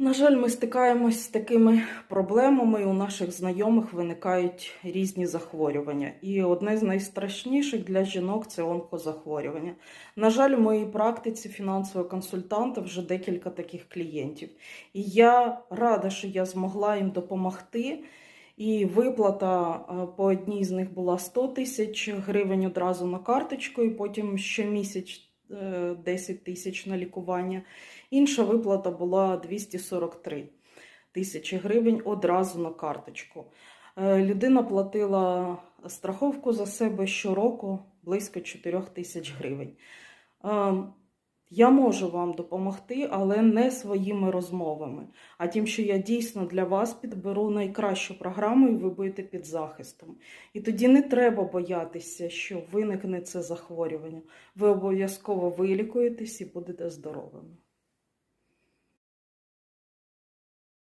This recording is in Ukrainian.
На жаль, ми стикаємось з такими проблемами. У наших знайомих виникають різні захворювання. І одне з найстрашніших для жінок це онкозахворювання. На жаль, в моїй практиці фінансового консультанта вже декілька таких клієнтів. І я рада, що я змогла їм допомогти. І виплата е, по одній з них була 100 тисяч гривень одразу на карточку, і потім щомісяць 10 тисяч на лікування. Інша виплата була 243 тисячі гривень одразу на карточку. Е, Людина платила страховку за себе щороку близько 4 тисяч гривень. Я можу вам допомогти, але не своїми розмовами, а тим, що я дійсно для вас підберу найкращу програму, і ви будете під захистом. І тоді не треба боятися, що виникне це захворювання. Ви обов'язково вилікуєтесь і будете здоровими.